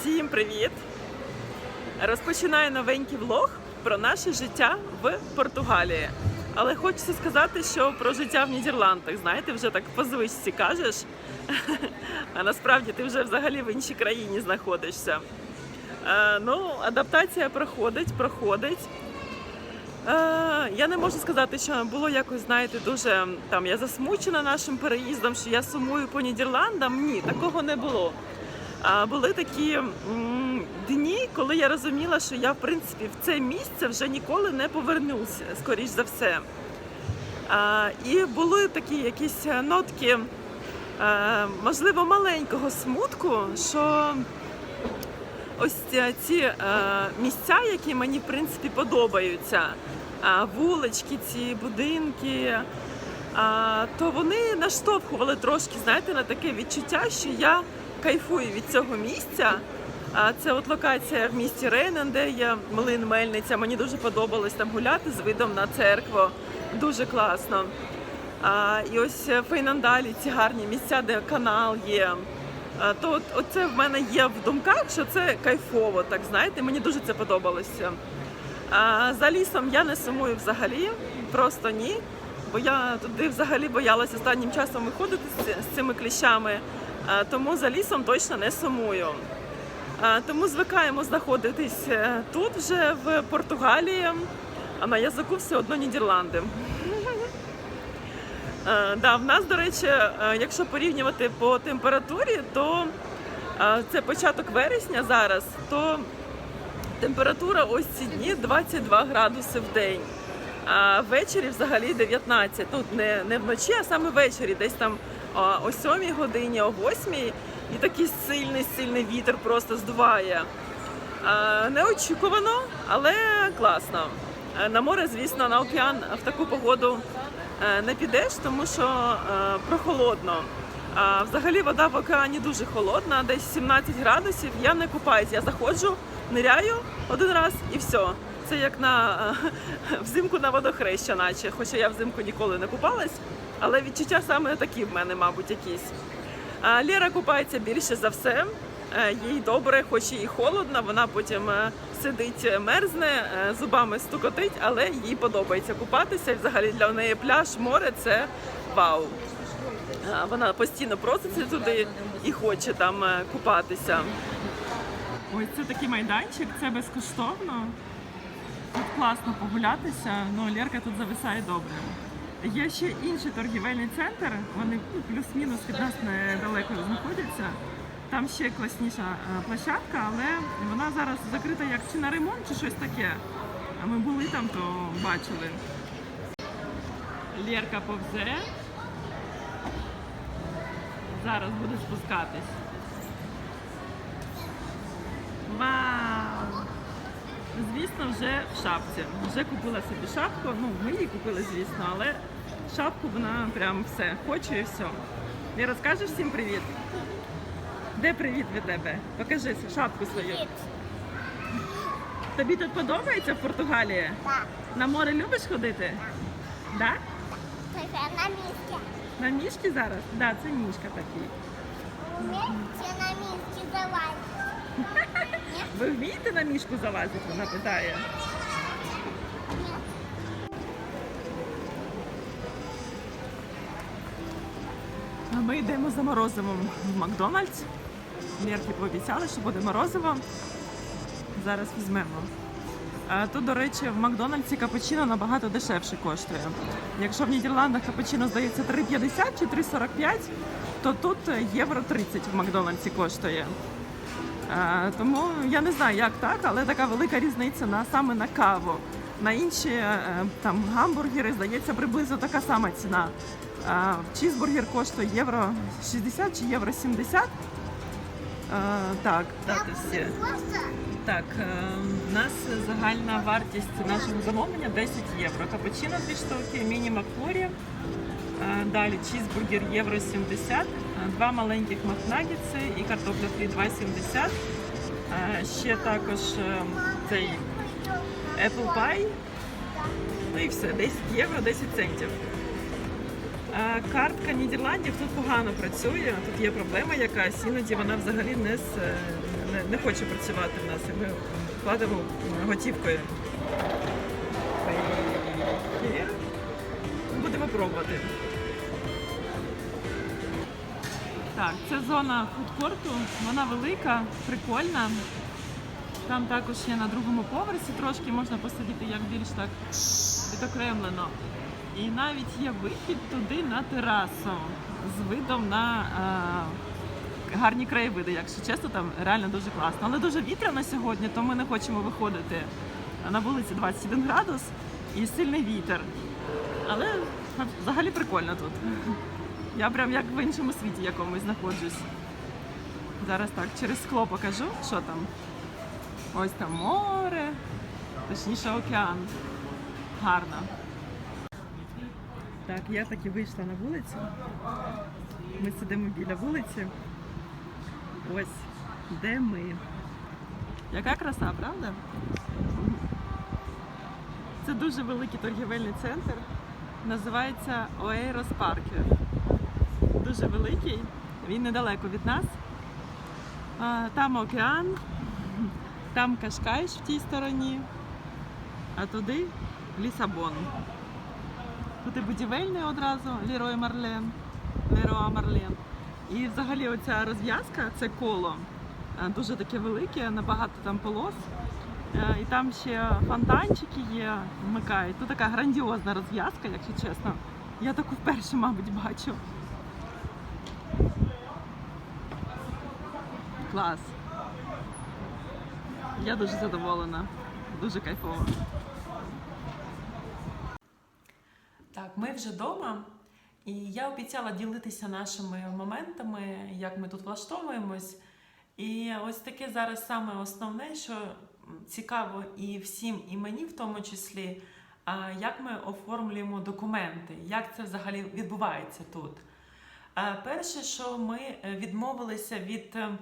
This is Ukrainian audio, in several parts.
Всім привіт! Розпочинаю новенький влог про наше життя в Португалії. Але хочеться сказати, що про життя в Нідерландах, знаєте, вже так по звичці кажеш. А насправді ти вже взагалі в іншій країні знаходишся. Е, ну, адаптація проходить, проходить. Е, я не можу сказати, що було якось, знаєте, дуже там я засмучена нашим переїздом, що я сумую по Нідерландам. Ні, такого не було. Були такі дні, коли я розуміла, що я в принципі в це місце вже ніколи не повернуся, скоріш за все. І були такі якісь нотки, е, можливо, маленького смутку, що ось ці- ці е, місця, які мені в принципі подобаються, вулички, ці будинки, то вони наштовхували трошки, знаєте, на таке відчуття, що я кайфую від цього місця. Це от локація в місті Рейнен, де є млин Мельниця. Мені дуже подобалось там гуляти з видом на церкву. Дуже класно. А, і ось Фейнандалі, ці гарні місця, де канал є. А, то от, оце в мене є в думках, що це кайфово, так знаєте, мені дуже це подобалося. А, за лісом я не сумую взагалі, просто ні. Бо я туди взагалі боялася останнім часом виходити з, цими кліщами, тому за лісом точно не сумую. Тому звикаємо знаходитись е, тут вже в Португалії, а на язику все одно Нідерланди. Е, Да, в нас, до речі, е, якщо порівнювати по температурі, то е, це початок вересня зараз, то температура ось ці дні 22 градуси в день. А ввечері взагалі 19. Ну, не, не вночі, а саме ввечері, десь там о 7 годині, о 8 і такий сильний сильний вітер просто здуває. Неочікувано, але класно. Е, На море, звісно, на океан в таку погоду е, не підеш, тому що е, прохолодно. А взагалі вода в океані дуже холодна, десь 17 градусів. Я не купаюсь, я заходжу, ниряю один раз і все. Це як на е, взимку на водохреща, наче. Хоча я взимку ніколи не купалась, але відчуття саме такі в мене, мабуть, якісь. Лера купається більше за все. Е, Їй добре, хоч і холодно, вона потім е, сидить, мерзне, зубами стукотить, але їй подобається купатися. Взагалі для неї пляж, море це вау. Вона постійно проситься туди і хоче там купатися. Ось це такий майданчик, це безкоштовно. Тут класно погулятися, ну Лерка тут зависає добре. Є ще інший торгівельний центр, вони ну, плюс-мінус від нас недалеко знаходяться. Там ще класніша е, площадка, але вона зараз закрита як чи на ремонт, чи щось таке. А ми були там, то бачили. Лерка повзе. Зараз буде спускатись. Вау! Звісно, вже в шапці. Вже купила собі шапку. Ну, ми її купили, звісно, але шапку вона прям все хоче і все. І розкажеш всім привіт. Де привіт від тебе? Покажи шапку свою. Тобі тут подобається в Португалії? Так, На море любиш ходити? Да? це на місці. На мішки зараз? Да, це мішка такий. Вмієте на місці залазити? Ви вмієте на мішку залазити? Вона питає. А ми йдемо за морозивом в Макдональдс. Лєрки пообіцяли, що буде морозиво. Зараз візьмемо. Тут, до речі, в Макдональдсі капучино набагато дешевше коштує. Якщо в Нідерландах капучино здається 3,50 чи 3,45, то тут євро 30 в Макдональдсі коштує. А, Тому я не знаю, як так, але така велика різниця на саме на каву. На інші е, там гамбургери, здається, приблизно така сама ціна. Чізбургер коштує євро 60 чи євро 70. Так, Так, Так, е, у нас загальна вартість нашого замовлення 10 євро. Капучино 2 штуки, міні Макфлорі. Е, Далі чізбургер євро 70, е, два маленьких макнагетси і картопля фрі 2,70. Е, Ще також е, цей Apple Pie. Ну і все, 10 євро, 10 центів. Е, Картка Нідерландів тут погано працює. Тут є проблема якась, іноді вона взагалі не, з, е, не, хоче працювати в нас. І ми платимо готівкою. Будемо пробувати. Так, це зона фудкорту, вона велика, прикольна. Там також є на другому поверсі, трошки можна посидіти як більш так відокремлено. І навіть є вихід туди на терасу з видом на е, гарні краєвиди, якщо чесно, там реально дуже класно. Але дуже вітряно сьогодні, то ми не хочемо виходити на вулиці 21 градус і сильний вітер. Але взагалі прикольно тут. Я прям як в іншому світі якомусь знаходжусь. Зараз так через скло покажу, що там. Ось там море, точніше океан. Гарно. Так, я таки вийшла на вулицю. Ми сидимо біля вулиці. Ось де ми. Яка краса, правда? Це дуже великий торгівельний центр. Називається Оейрос Паркер. Дуже великий. Він недалеко від нас. Там океан, там Кашкайш в тій стороні, а туди Лісабон. Тут і будівельний одразу Лерой Марлен. Лероа Марлен. І взагалі оця розв'язка це коло. е, Дуже таке велике, набагато там полос. Е, І там ще фонтанчики є, вмикають. Тут така грандіозна розв'язка, якщо чесно. Я таку вперше, мабуть, бачу. Клас. Я дуже задоволена. Дуже кайфово. Так, ми вже вдома, і я обіцяла ділитися нашими моментами, як ми тут влаштовуємось. І ось таке зараз саме основне, що цікаво і всім, і мені в тому числі, як ми оформлюємо документи, як це взагалі відбувається тут. Перше, що ми відмовилися від е,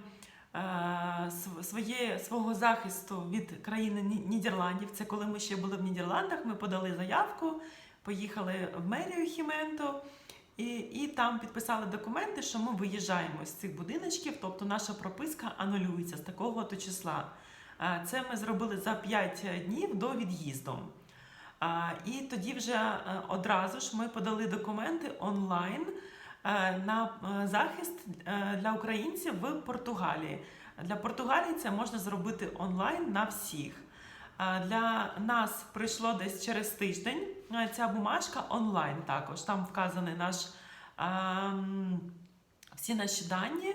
своє, свого захисту від країни Нідерландів. Це коли ми ще були в Нідерландах, ми подали заявку, поїхали в мерію Хіменту. І, і там підписали документи, що ми виїжджаємо з цих будиночків, тобто наша прописка анулюється з такого то числа. Це ми зробили за 5 днів до від'їзду. І тоді вже е, одразу ж ми подали документи онлайн е, на е, захист е, для українців в Португалії. Для Португалії це можна зробити онлайн на всіх. Для нас прийшло десь через тиждень ця бумажка онлайн також. Там вказаний наш всі наші дані,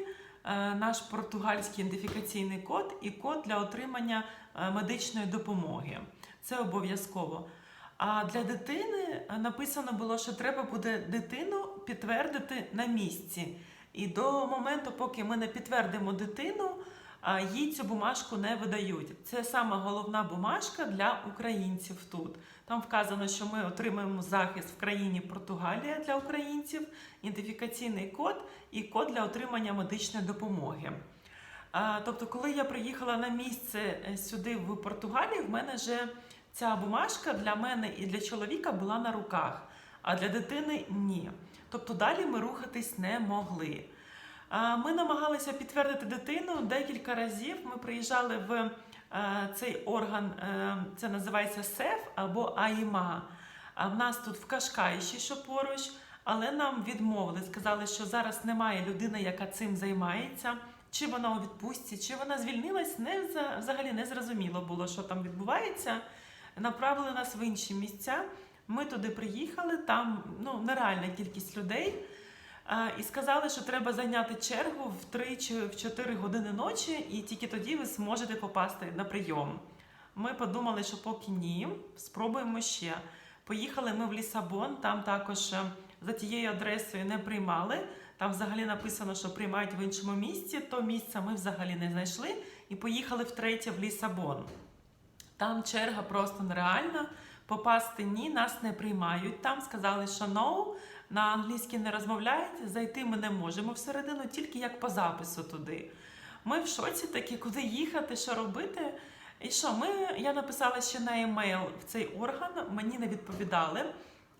наш португальський ідентифікаційний код і код для отримання медичної допомоги. Це обов'язково. А для дитини написано було, що треба буде дитину підтвердити на місці. І до моменту, поки ми не підтвердимо дитину, їй цю бумажку не видають. Це саме головна бумажка для українців тут. Там вказано, що ми отримаємо захист в країні Португалія для українців, ідентифікаційний код і код для отримання медичної допомоги. Тобто, коли я приїхала на місце е, сюди в Португалії, в мене вже ця бумажка для мене і для чоловіка була на руках, а для дитини ні. Тобто далі ми рухатись не могли. Ми намагалися підтвердити дитину декілька разів. Ми приїжджали в е, цей орган, е, це називається СЕФ або АІМА. А в нас тут в Кашкайші, що поруч, але нам відмовили. Сказали, що зараз немає людини, яка цим займається. Чи вона у відпустці, чи вона звільнилась, не взагалі не зрозуміло було, що там відбувається. Направили нас в інші місця. Ми туди приїхали, там ну, нереальна кількість людей. І сказали, що треба зайняти чергу в 3 чи в 4 години ночі, і тільки тоді ви зможете попасти на прийом. Ми подумали, що поки ні, спробуємо ще. Поїхали ми в Лісабон, там також е, за тією адресою не приймали. Там взагалі написано, що приймають в іншому місці. То місце ми взагалі не знайшли і поїхали втретє в Лісабон. Там черга просто нереальна. Попасти ні, нас не приймають. Там сказали, що no, на англійській не розмовляють, зайти ми не можемо всередину, тільки як по запису туди. Ми в шоці такі, куди їхати, що робити. І що, ми, я написала ще на емейл в цей орган, мені не відповідали.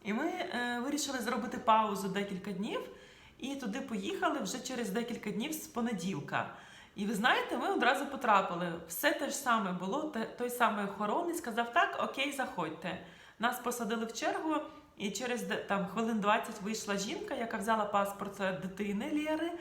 І ми е, вирішили зробити паузу декілька днів і туди поїхали вже через декілька днів з понеділка. І ви знаєте, ми одразу потрапили. Все те ж саме було. Той самий охоронець сказав: так, окей, заходьте. Нас посадили в чергу, і через там хвилин 20 вийшла жінка, яка взяла паспорт е, дитини Лєри,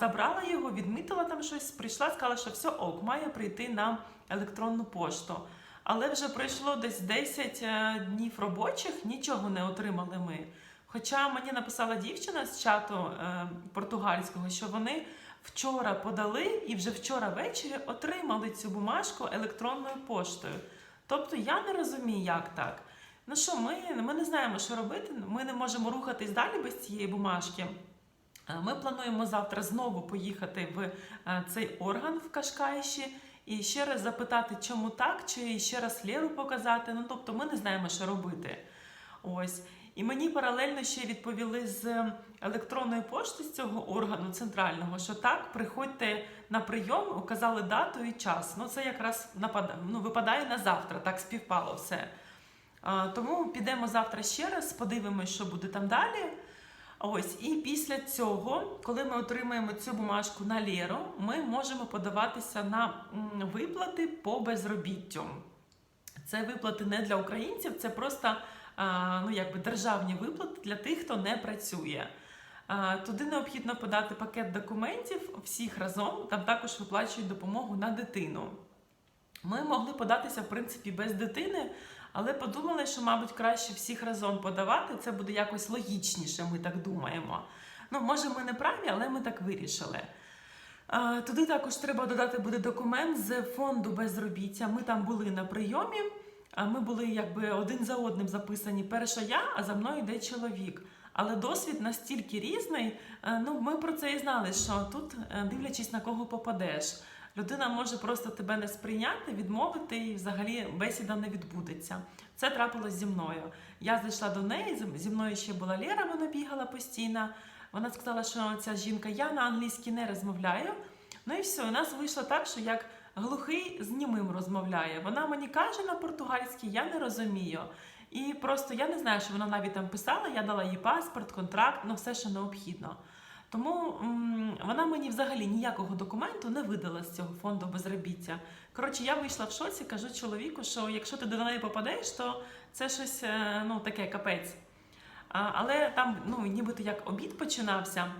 забрала його, відмітила там щось, прийшла, сказала, що все ок, має прийти на електронну пошту. Але вже пройшло десь 10 е, днів робочих, нічого не отримали ми. Хоча мені написала дівчина з чату е, португальського, що вони вчора подали і вже вчора ввечері отримали цю бумажку електронною поштою. Тобто я не розумію, як так. Ну що, ми, ми не знаємо, що робити. Ми не можемо рухатись далі без цієї бумажки. Е, Ми плануємо завтра знову поїхати в е, цей орган в Кашкайші і ще раз запитати, чому так, чи ще раз Леру показати. Ну тобто, ми не знаємо, що робити. Ось. І мені паралельно ще відповіли з електронної пошти з цього органу центрального, що так, приходьте на прийом, указали дату і час. Ну це якраз нападає, ну, випадає на завтра, так співпало все. Тому підемо завтра ще раз, подивимось, що буде там далі. Ось, і після цього, коли ми отримаємо цю бумажку на Лєру, ми можемо подаватися на виплати по безробіттю. Це виплати не для українців, це просто ну, якби державні виплати для тих, хто не працює. Туди необхідно подати пакет документів всіх разом. Там також виплачують допомогу на дитину. Ми могли податися, в принципі, без дитини, але подумали, що, мабуть, краще всіх разом подавати. Це буде якось логічніше, ми так думаємо. Ну, може, ми не праві, але ми так вирішили. Туди також треба додати буде документ з фонду безробіття. Ми там були на прийомі. а Ми були якби один за одним записані. Перша я, а за мною йде чоловік. Але досвід настільки різний. е, Ну, ми про це і знали, що тут, е, дивлячись на кого попадеш, людина може просто тебе не сприйняти, відмовити, і взагалі бесіда не відбудеться. Це трапилось зі мною. Я зайшла до неї, зі- мною ще була Лера, вона бігала постійно. Вона сказала, що ця жінка, я на англійській не розмовляю. Ну і все, у нас вийшло так, що як глухий з німим розмовляє. Вона мені каже на португальській, я не розумію. І просто я не знаю, що вона навіть там писала, я дала їй паспорт, контракт, ну все, що необхідно. Тому вона мені взагалі ніякого документу не видала з цього фонду безробіття. Коротше, я вийшла в шоці, кажу чоловіку, що якщо ти до неї попадеш, то це щось е, ну, таке капець. Але там ну, нібито як обід починався.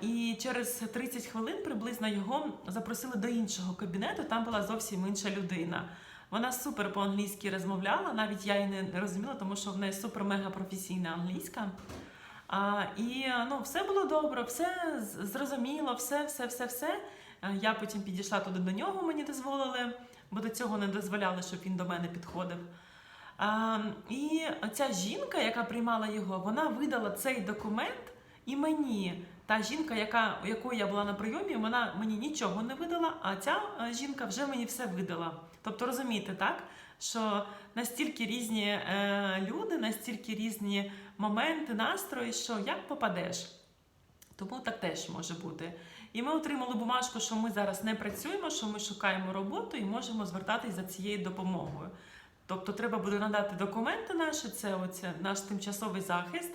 І через 30 хвилин приблизно його запросили до іншого кабінету. Там була зовсім інша людина. Вона супер по-англійськи розмовляла, навіть я її не розуміла, тому що в неї супер-мега професійна англійська. І ну, все було добре, все зрозуміло, все, все, все, все. Я потім підійшла туди до нього, мені дозволили, бо до цього не дозволяли, щоб він до мене підходив. І ця жінка, яка приймала його, вона видала цей документ і мені. Та жінка, яка, у якої я була на прийомі, вона мені нічого не видала, а ця е, жінка вже мені все видала. Тобто розумієте, так? Що настільки різні е, люди, настільки різні моменти, настрої, що як попадеш. Тому так теж може бути. І ми отримали бумажку, що ми зараз не працюємо, що ми шукаємо роботу і можемо звертатись за цією допомогою. Тобто треба буде надати документи наші, це оце наш тимчасовий захист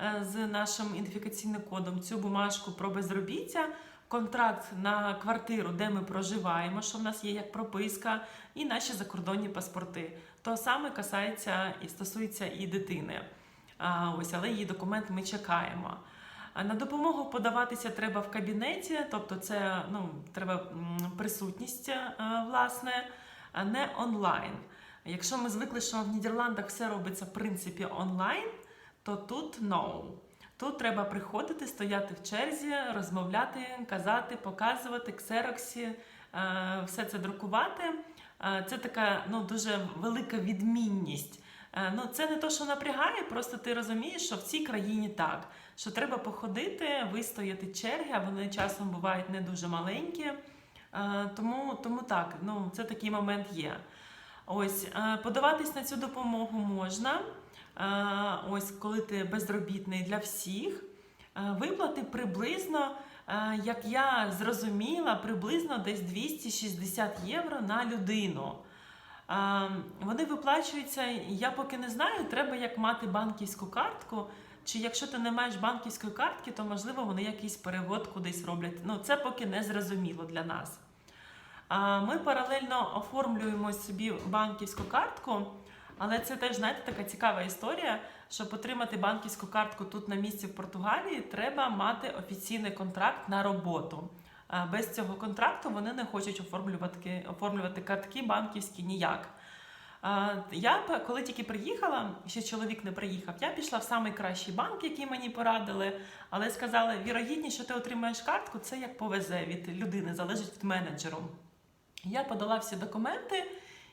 е, з нашим ідентифікаційним кодом, цю бумажку про безробіття, контракт на квартиру, де ми проживаємо, що в нас є як прописка, і наші закордонні паспорти. То саме касається і стосується і дитини. А, ось, але її документ ми чекаємо. А На допомогу подаватися треба в кабінеті, тобто це ну, треба присутність, е, власне, а не онлайн. Якщо ми звикли, що в Нідерландах все робиться в принципі онлайн, то тут no. Тут треба приходити, стояти в черзі, розмовляти, казати, показувати, ксероксі, е, все це друкувати. Е, Це така ну, дуже велика відмінність. Е, Ну, це не то, що напрягає, просто ти розумієш, що в цій країні так, що треба походити, вистояти черги, а вони часом бувають не дуже маленькі. Тому, тому так, ну, це такий момент є. Ось, подаватись на цю допомогу можна. Ось, коли ти безробітний для всіх. Виплати приблизно, як я зрозуміла, приблизно десь 260 євро на людину. Вони виплачуються, я поки не знаю, треба як мати банківську картку. Чи якщо ти не маєш банківської картки, то можливо вони якийсь перевод кудись роблять. Ну це поки не зрозуміло для нас. Ми паралельно оформлюємо собі банківську картку, але це теж знаєте така цікава історія. Щоб отримати банківську картку тут на місці в Португалії, треба мати офіційний контракт на роботу. Без цього контракту вони не хочуть оформлювати, оформлювати картки банківські ніяк. Я коли тільки приїхала, ще чоловік не приїхав, я пішла в самий кращий банк, який мені порадили, але сказали, вірогідність, що ти отримаєш картку, це як повезе від людини, залежить від менеджеру. Я подала всі документи,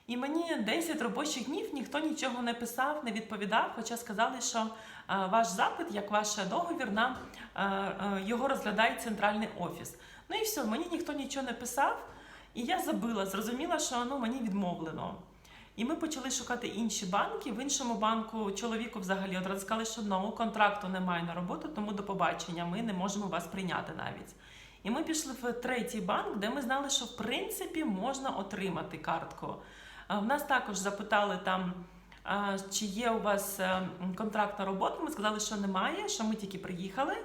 і мені 10 робочих днів ніхто нічого не писав, не відповідав, хоча сказали, що ваш запит, як ваш договір, нам а, а, його розглядає центральний офіс. Ну і все, мені ніхто нічого не писав, і я забила, зрозуміла, що ну, мені відмовлено. І ми почали шукати інші банки. В іншому банку чоловіку взагалі одразу сказали, що ну, контракту немає на роботу, тому до побачення ми не можемо вас прийняти навіть. І ми пішли в третій банк, де ми знали, що в принципі можна отримати картку. В нас також запитали там, чи є у вас е, контракт на роботу. Ми сказали, що немає, що ми тільки приїхали.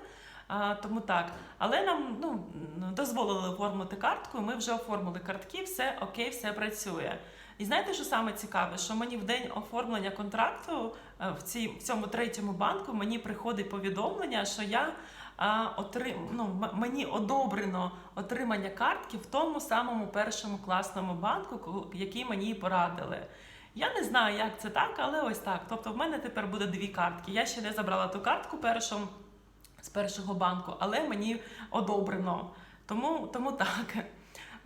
Тому так. Але нам ну, дозволили оформити картку, ми вже оформили картки, все окей, все працює. І знаєте, що саме цікаве? Що мені в день оформлення контракту е, в, цій, в цьому третьому банку мені приходить повідомлення, що я отрим, ну, мені одобрено отримання картки в тому самому першому класному банку, який мені порадили. Я не знаю, як це так, але ось так. Тобто, в мене тепер буде дві картки. Я ще не забрала ту картку першу з першого банку, але мені одобрено. Тому, тому так.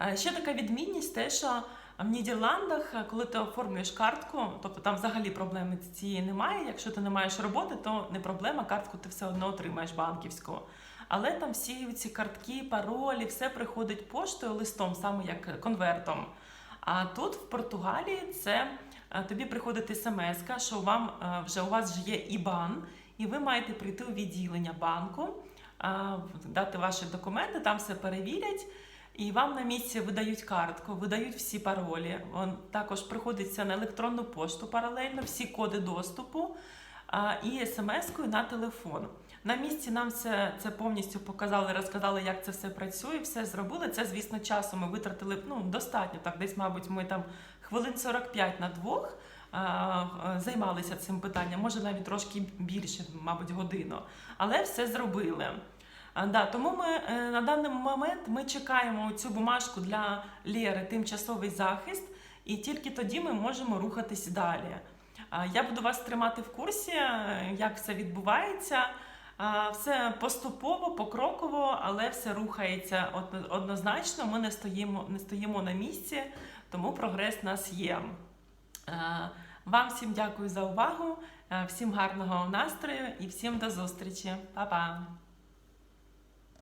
Е, Ще така відмінність, те, що в Нідерландах, е, коли ти оформлюєш картку, тобто там взагалі проблеми цієї немає. Якщо ти не маєш роботи, то не проблема, картку ти все одно отримаєш банківську. Але там всі ці картки, паролі, все приходить поштою, листом, саме як конвертом. А тут в Португалії це е, тобі приходить смс, що вам е, вже у вас вже є ІБАН, і ви маєте прийти у відділення банку, дати ваші документи, там все перевірять. І вам на місці видають картку, видають всі паролі. Он також приходиться на електронну пошту паралельно, всі коди доступу а, і смс-кою на телефон. На місці нам це, це повністю показали, розказали, як це все працює, все зробили. Це, звісно, часу ми витратили ну, достатньо. Так, десь, мабуть, ми там хвилин 45 на двох займалися цим питанням, може навіть трошки більше, мабуть, годину. Але все зробили. Да, тому ми е, на даний момент ми чекаємо цю бумажку для Лєри тимчасовий захист, і тільки тоді ми можемо рухатись далі. Я буду вас тримати в курсі, е, як все відбувається. Все поступово, покроково, але все рухається однозначно. Ми не стоїмо, не стоїмо на місці, тому прогрес в нас є. Вам всім дякую за увагу, е, всім гарного настрою і всім до зустрічі. Па-па!